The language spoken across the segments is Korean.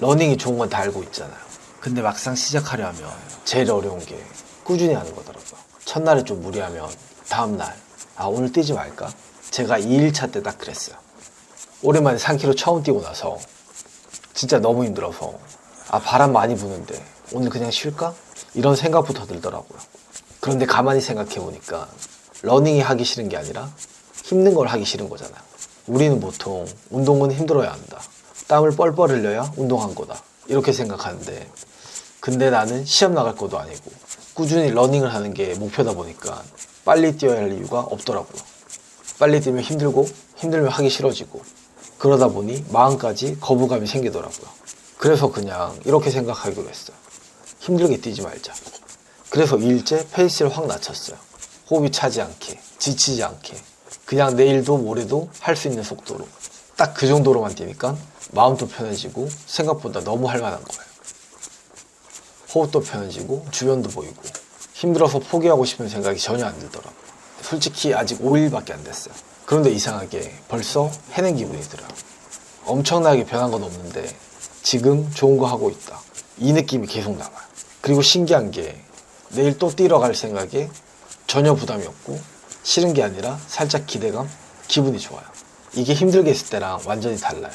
러닝이 좋은 건 다 알고 있잖아요. 근데 막상 시작하려 하면 제일 어려운 게 꾸준히 하는 거더라고요. 첫날에 좀 무리하면 다음날, 아, 오늘 뛰지 말까? 제가 2일차 때 딱 그랬어요. 오랜만에 3km 처음 뛰고 나서 진짜 너무 힘들어서 아, 바람 많이 부는데 오늘 그냥 쉴까? 이런 생각부터 들더라고요. 그런데 가만히 생각해 보니까 러닝이 하기 싫은 게 아니라 힘든 걸 하기 싫은 거잖아요. 우리는 보통 운동은 힘들어야 한다. 땀을 뻘뻘 흘려야 운동한 거다. 이렇게 생각하는데 근데 나는 시험 나갈 것도 아니고 꾸준히 러닝을 하는 게 목표다 보니까 빨리 뛰어야 할 이유가 없더라고요. 빨리 뛰면 힘들고 힘들면 하기 싫어지고 그러다 보니 마음까지 거부감이 생기더라고요. 그래서 그냥 이렇게 생각하기로 했어요. 힘들게 뛰지 말자. 그래서 2일째 페이스를 확 낮췄어요. 호흡이 차지 않게, 지치지 않게, 그냥 내일도 모레도 할 수 있는 속도로. 딱 그 정도로만 뛰니까 마음도 편해지고 생각보다 너무 할만한 거예요. 호흡도 편해지고 주변도 보이고 힘들어서 포기하고 싶은 생각이 전혀 안 들더라고요. 솔직히 아직 5일밖에 안 됐어요. 그런데 이상하게 벌써 해낸 기분이 들어요. 엄청나게 변한 건 없는데 지금 좋은 거 하고 있다. 이 느낌이 계속 남아요. 그리고 신기한 게 내일 또 뛰러 갈 생각에 전혀 부담이 없고 싫은 게 아니라 살짝 기대감, 기분이 좋아요. 이게 힘들게 했을 때랑 완전히 달라요.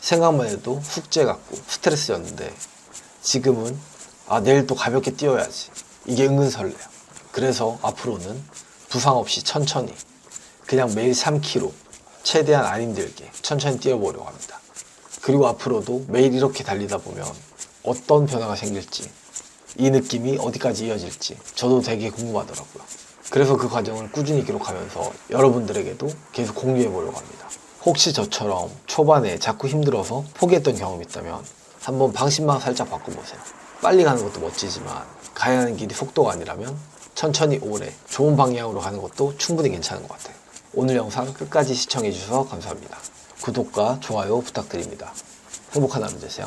생각만 해도 숙제 같고 스트레스였는데 지금은 아 내일 또 가볍게 뛰어야지. 이게 은근 설레요. 그래서 앞으로는 부상 없이 천천히 그냥 매일 3km 최대한 안 힘들게 천천히 뛰어보려고 합니다. 그리고 앞으로도 매일 이렇게 달리다 보면 어떤 변화가 생길지 이 느낌이 어디까지 이어질지 저도 되게 궁금하더라고요 그래서 그 과정을 꾸준히 기록하면서 여러분들에게도 계속 공유해 보려고 합니다 혹시 저처럼 초반에 자꾸 힘들어서 포기했던 경험이 있다면 한번 방심만 살짝 바꿔보세요. 빨리 가는 것도 멋지지만 가야 하는 길이 속도가 아니라면 천천히 오래 좋은 방향으로 가는 것도 충분히 괜찮은 것 같아요. 오늘 영상 끝까지 시청해 주셔서 감사합니다. 구독과 좋아요 부탁드립니다. 행복한 하루 되세요.